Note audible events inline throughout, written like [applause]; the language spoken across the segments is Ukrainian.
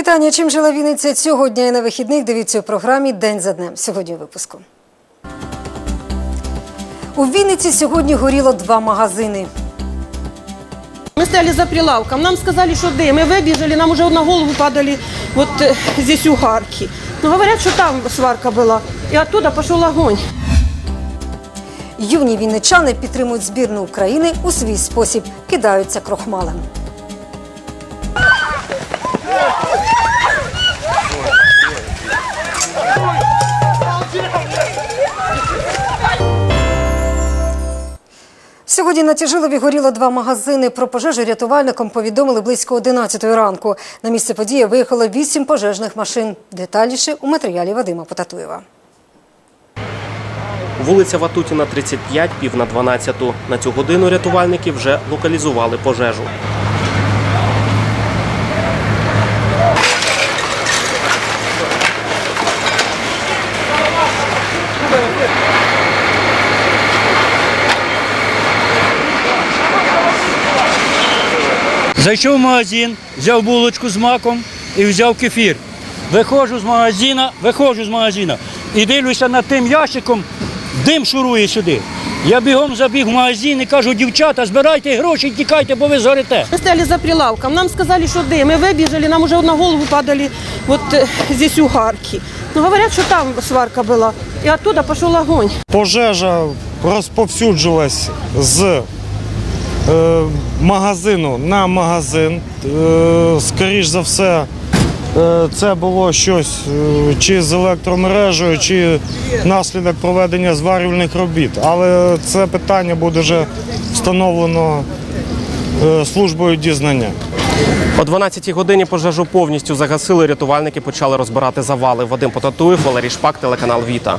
вітання. Чим жила Вінниця цього дня і на вихідних? Дивіться у програмі День за днем. Сьогодні у випуску. У Вінниці сьогодні горіло два магазини. Мы стояли за прилавком, нам сказали, что дым. Мы выбежали, нам уже на голову падали вот э, здесь угарки. Но говорят, что там сварка была. И оттуда пошел огонь. Юні вінничани підтримують збірну України у свій спосіб, кидаються крохмалем. Сьогодні на Тяжилові горіло два магазини. Про пожежу рятувальникам повідомили близько 11 ранку. На місце події виїхало вісім пожежних машин. Детальніше у матеріалі Вадима Потатуєва. Вулиця Ватутіна, 35, пів на 12. На цю годину рятувальники вже локалізували пожежу. Зайшов в магазин, взяв булочку з маком і взяв кефір. Виходжу з магазина, виходжу з магазина і дивлюся над тим ящиком, дим шурує сюди. Я бігом забіг в магазин і кажу, дівчата, збирайте гроші, тікайте, бо ви згорите. Мы стояли за прилавком, нам сказали, что дым. Мы выбежали, нам уже на голову падали вот э, здесь угарки. Но говорят, что там сварка была. И оттуда пошел огонь. Пожежа розповсюджувалась з е, магазину на магазин. Е, скоріш за все, е, це було щось е, чи з електромережею, чи наслідок проведення зварювальних робіт. Але це питання буде вже встановлено е, службою дізнання. О 12-й годині пожежу повністю загасили. Рятувальники почали розбирати завали. Вадим Потатуєв, Валерій Шпак, телеканал Віта.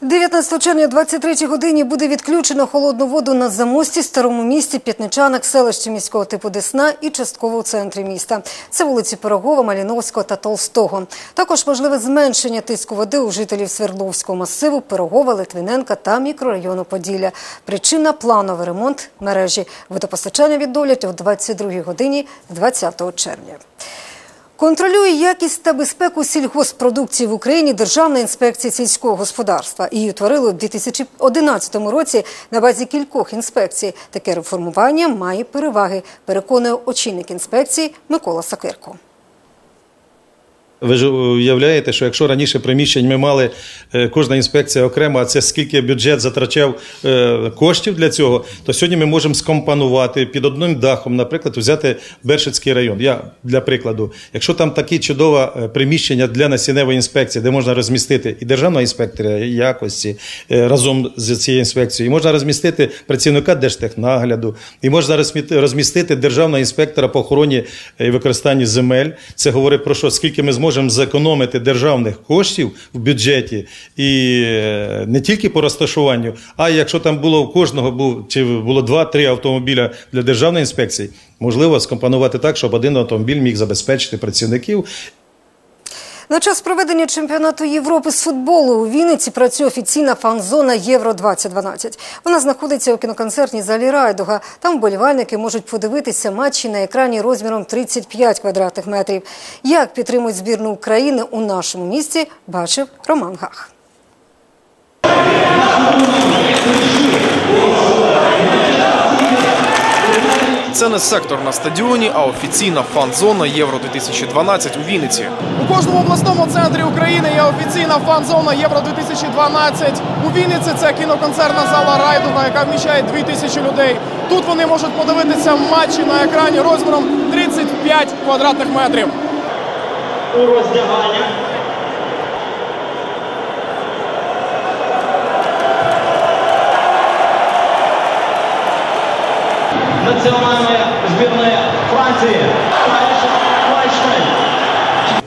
19 червня, 23 годині буде відключено холодну воду на замості, старому місті, П'ятничанок, селищі міського типу Десна і частково у центрі міста. Це вулиці Пирогова, Маліновського та Толстого. Також можливе зменшення тиску води у жителів Свердловського масиву, Пирогова, Литвиненка та мікрорайону Поділля. Причина – плановий ремонт мережі. Водопостачання відновлять о 22 годині 20 червня. Контролює якість та безпеку сільгоспродукції в Україні Державна інспекція сільського господарства. Її утворили у 2011 році на базі кількох інспекцій. Таке реформування має переваги, переконує очільник інспекції Микола Сакирко. Ви ж уявляєте, що якщо раніше приміщень ми мали е, кожна інспекція окремо, а це скільки бюджет затрачав е, коштів для цього, то сьогодні ми можемо скомпонувати під одним дахом, наприклад, взяти Бершицький район. Я для прикладу, якщо там такі чудове приміщення для насінневої інспекції, де можна розмістити і державного інспектора якості е, разом з цією інспекцією, і можна розмістити працівника держтехнагляду, і можна розмістити державного інспектора по охороні і використанні земель. Це говорить про що, скільки ми зможемо зекономити державних коштів в бюджеті, і е, не тільки по розташуванню, а якщо там було у кожного був чи було два-три автомобіля для державної інспекції, можливо скомпонувати так, щоб один автомобіль міг забезпечити працівників На час проведення чемпіонату Європи з футболу у Вінниці працює офіційна фан-зона Євро 2012. Вона знаходиться у кіноконцертній залі Райдуга. Там вболівальники можуть подивитися матчі на екрані розміром 35 квадратних метрів. Як підтримують збірну України у нашому місті, бачив Роман Гах. Це не сектор на стадіоні, а офіційна фан-зона Євро 2012 у Вінниці. У кожному обласному центрі України є офіційна фан-зона Євро 2012. У Вінниці це кіноконцертна зала Райдуга, яка вміщає 2000 людей. Тут вони можуть подивитися матчі на екрані розміром 35 квадратних метрів. Національної збірної Франції.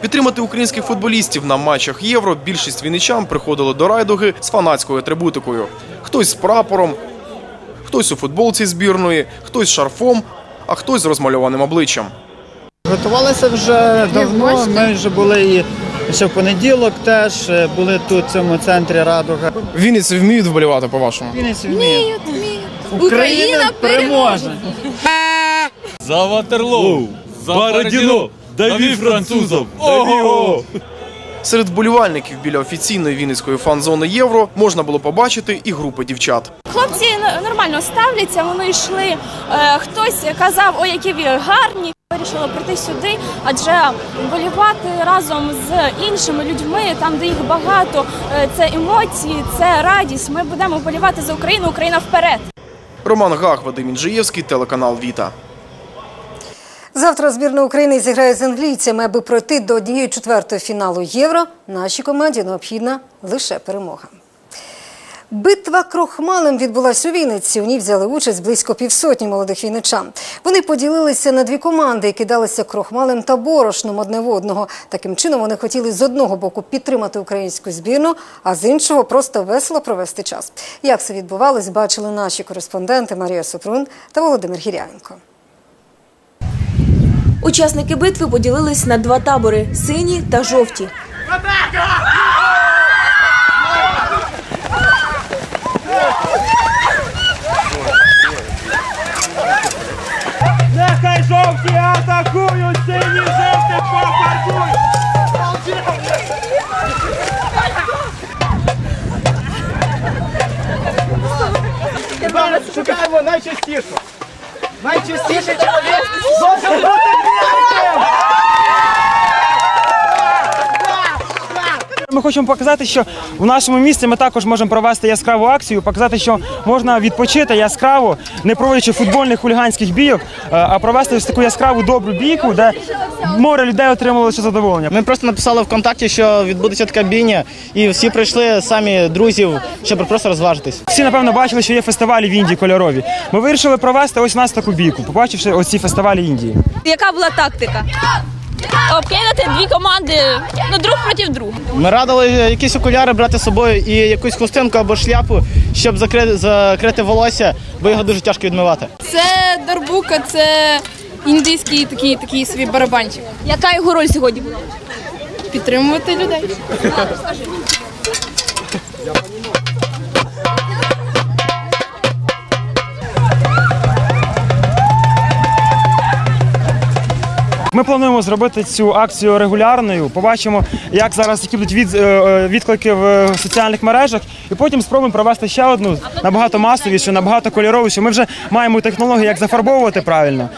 Підтримати українських футболістів на матчах Євро більшість вінничан приходили до райдуги з фанатською атрибутикою. Хтось з прапором, хтось у футболці збірної, хтось з шарфом, а хтось з розмальованим обличчям. Готувалися вже давно. Ми вже були і ще в понеділок теж е, були тут в цьому центрі Радуга. Вінниці вміють вболівати, по-вашому? Вінниці вміють. Україна переможе! За Ватерлоу! Бородино, дави французов! Дави его! Серед вболівальників біля офіційної вінницької фан-зони Євро можна було побачити і групи дівчат. Хлопці нормально ставляться, вони йшли. Е, Хтось казав, ой, які ви гарні. Вирішила прийти сюди, адже вболівати разом з іншими людьми, там де їх багато, е, це емоції, це радість. Ми будемо вболівати за Україну, Україна вперед. Роман Гах, Вадим Інжиєвський, телеканал Віта. Завтра збірна України зіграє з англійцями, аби пройти до однієї четвертої фіналу євро. Нашій команді необхідна лише перемога. Битва крохмалем відбулася у Вінниці. У ній взяли участь близько півсотні молодих вінничан. Вони поділилися на дві команди і кидалися крохмалем та борошном одне в одного. Таким чином вони хотіли з одного боку підтримати українську збірну, а з іншого просто весело провести час. Як це відбувалось, бачили наші кореспонденти Марія Супрун та Володимир Гірявенко. Учасники битви поділились на два табори сині та жовті. Нехай жовті атакують, сині жовті пофарбують! Шукаємо найчастішу. Найчастіше чоловік зовсім бути білим. Ми хочемо показати, що в нашому місті ми також можемо провести яскраву акцію, показати, що можна відпочити яскраво, не проводячи футбольних хуліганських бійок, е, а провести ось таку яскраву добру бійку, де море людей отримало лише задоволення. Ми просто написали ВКонтакті, що відбудеться така бійня, і всі прийшли самі друзів, щоб просто розважитись. Всі напевно бачили, що є фестивалі в Індії кольорові. Ми вирішили провести ось у нас таку бійку, побачивши ось ці фестивалі Індії. Яка була тактика? Обкидати дві команди ну, друг проти друга. Ми радили якісь окуляри брати з собою і якусь хустинку або шляпу, щоб закрити, закрити волосся, бо його дуже тяжко відмивати. Це дарбука, це індійський такий, такий собі барабанчик. Яка його роль сьогодні була? Підтримувати людей. Ми плануємо зробити цю акцію регулярною. Побачимо, як зараз які будуть від, е, е, відклики в соціальних мережах, і потім спробуємо провести ще одну набагато масовішу, набагато кольоровішу. Ми вже маємо технології, як зафарбовувати правильно.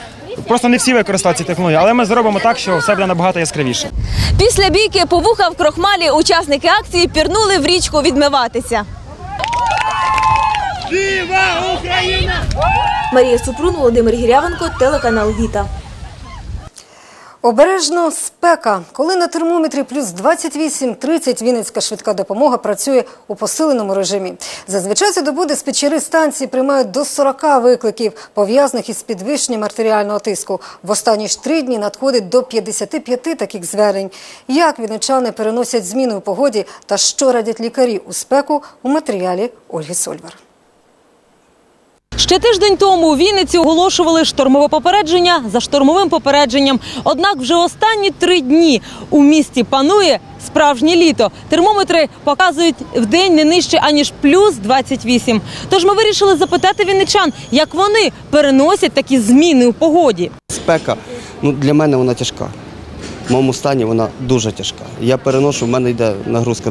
Просто не всі використовують ці технології, але ми зробимо так, що все буде набагато яскравіше. Після бійки по вуха в крохмалі учасники акції пірнули в річку відмиватися. Віва Україна! Марія Супрун, Володимир Гірявенко, телеканал Віта. Обережно спека. Коли на термометрі плюс 28-30 Вінницька швидка допомога працює у посиленому режимі. Зазвичай за добу диспетчери станції приймають до 40 викликів, пов'язаних із підвищенням артеріального тиску. В останні ж три дні надходить до 55 таких звернень. Як вінничани переносять зміни у погоді та що радять лікарі у спеку у матеріалі Ольги Сольвар. Ще тиждень тому у Вінниці оголошували штормове попередження за штормовим попередженням. Однак вже останні три дні у місті панує справжнє літо. Термометри показують в день не нижче аніж плюс 28. Тож ми вирішили запитати вінничан, як вони переносять такі зміни у погоді. Спека ну, для мене вона тяжка. В моєму стані вона дуже тяжка. Я переношу, в мене йде нагрузка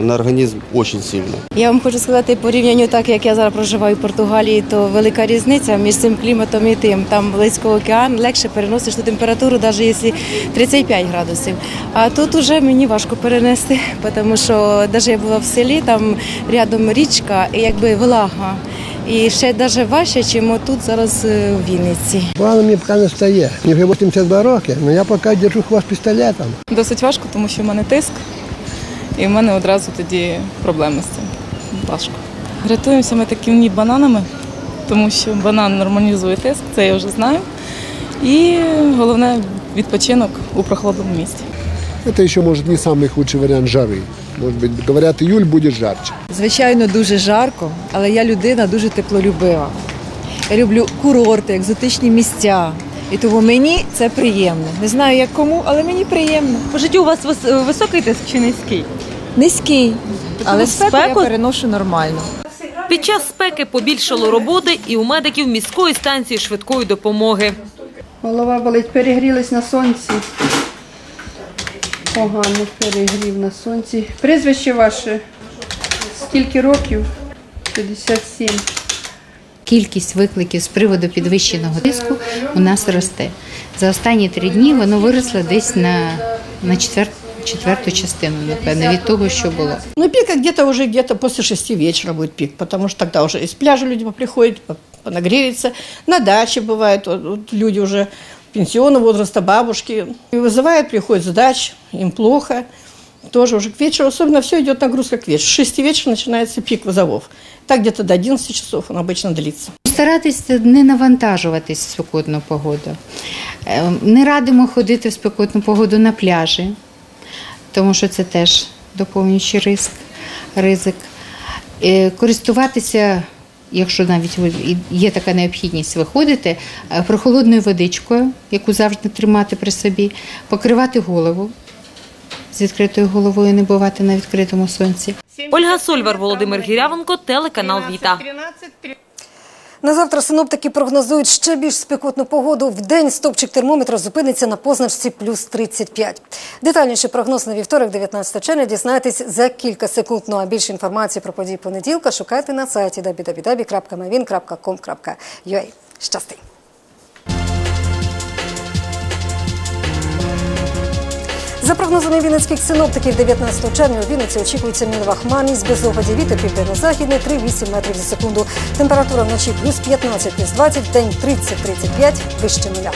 на, організм дуже сильно. Я вам хочу сказати, порівнянню так, як я зараз проживаю в Португалії, то велика різниця між цим кліматом і тим. Там близько океан, легше переносиш ту температуру, навіть якщо 35 градусів. А тут уже мені важко перенести, [laughs] тому що навіть я була в селі, там рядом річка і якби влага. І ще навіть важче, ніж тут зараз е, в Вінниці. Погано мені поки не стає. Мені вже 82 роки, але я поки держу хвост пістолетом. Досить важко, тому що в мене тиск, і в мене одразу тоді проблеми з цим. Важко. Рятуємося ми такими бананами, тому що банан нормалізує тиск, це я вже знаю. І головне відпочинок у прохолодному місці. Это еще, может, не самый худший вариант жары. Может быть, говорят, июль будет жарче. Звичайно, дуже жарко, але я людина дуже теплолюбива. Я люблю курорти, екзотичні місця. І тому мені це приємно. Не знаю, як кому, але мені приємно. По життю у вас вис- високий тиск чи низький? Низький, але в спеку я спеку? переношу нормально. Під час спеки побільшало роботи і у медиків міської станції швидкої допомоги. Голова болить, перегрілись на сонці. Погано перегрів на сонці. Прізвище ваше? Скільки років? 57. Кількість викликів з приводу підвищеного тиску у нас росте. За останні три дні воно виросло десь на, на четвер, четверту частину, напевно, від того, що було. Ну, пик где-то уже где-то после шести вечера будет пик, потому что тогда уже из пляжа люди приходят, понагреются. На даче бывает, вот, вот люди уже пенсионного возраста, бабушки. И вызывают, приходят с дач, им плохо. Тоже уже к вечеру, особенно все идет нагрузка к вечеру. С 6 вечера начинается пик вызовов. Так где-то до 11 часов он обычно длится. Старатися не навантажуватись в спекотну погоду. Е, Не радимо ходити в спекотну погоду на пляжі, тому що це теж доповнюючий ризик. ризик. Е, Користуватися, якщо навіть є така необхідність виходити, е, прохолодною водичкою, яку завжди тримати при собі, покривати голову. З відкритою головою не бувати на відкритому сонці. Ольга Сольвар, Володимир Гірявенко, телеканал Віта. На завтра синоптики прогнозують ще більш спекотну погоду. В день стопчик термометра зупиниться на позначці плюс 35. Детальніше прогноз на вівторок, 19 червня, дізнаєтесь за кілька секунд. Ну а більше інформації про події понеділка шукайте на сайті www.mavin.com.ua. Щасти! За прогнозами вінницьких синоптиків, 19 червня у Вінниці очікується мінова хмарність без опадів вітер південно-західний 3-8 метрів за секунду. Температура вночі плюс 15, плюс 20, в день 30-35, вище нуля.